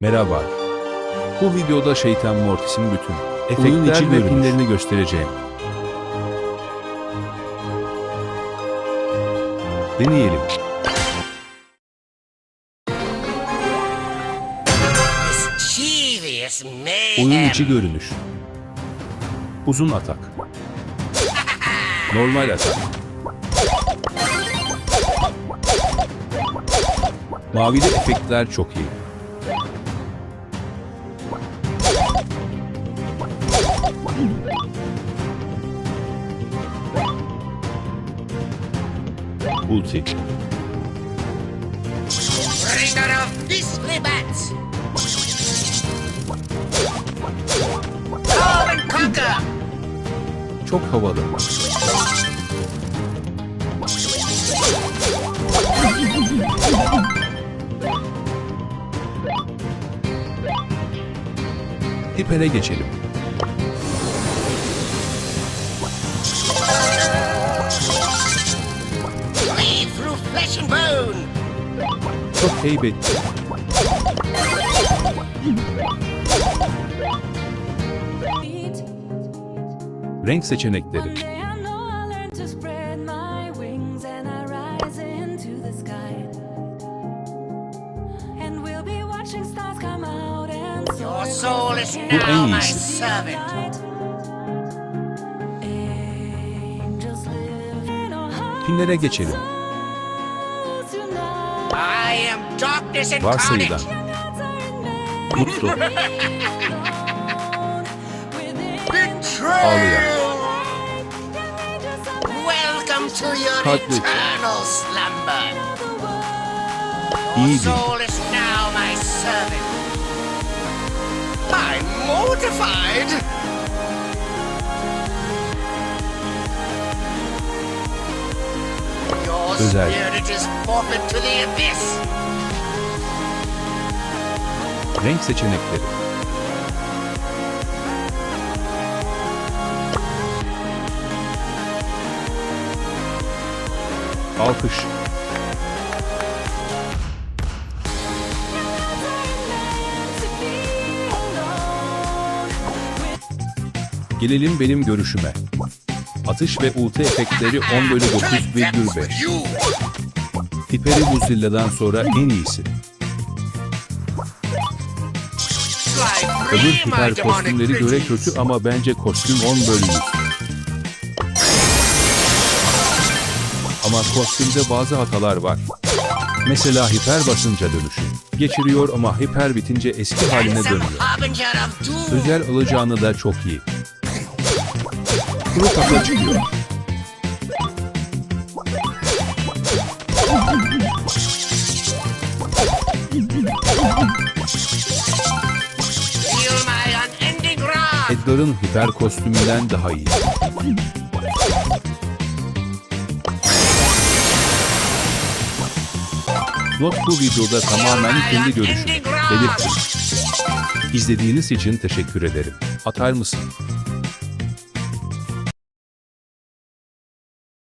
Merhaba. Bu videoda Şeytan Mortis'in bütün Oyun efektler içi ve pinlerini göstereceğim. Deneyelim. Oyun içi görünüş. Uzun atak. Normal atak. Mavide efektler çok iyi. Ulti. Bringer of bats. Carve and conquer. Çok havalı. Hiper'e geçelim. Flesh and bone. Çok heybetli. Renk seçenekleri. Your soul is now my servant. Pinlere geçelim. I am darkness incarnate. Mutlu. Ağlayan. Welcome to your eternal slumber. Your soul is now my servant. I'm mortified. Özel. Renk seçenekleri. Alkış. Gelelim benim görüşüme. Atış ve ulti efektleri 10 bölü 9,5. You Hiperi Godzilla'dan sonra en iyisi. Öbür hiper kostümleri göre kötü ama bence kostüm 10 bölü 100. Ama kostümde bazı hatalar var. Mesela hiper basınca dönüşü. Geçiriyor ama hiper bitince eski haline dönüyor. Özel alacağını da çok iyi. Kuru kafa çıkıyor. Edgar'ın hiper kostümünden daha iyi. Not bu videoda tamamen kendi görüşüm. Belirttim. İzlediğiniz için teşekkür ederim. Atar mısın?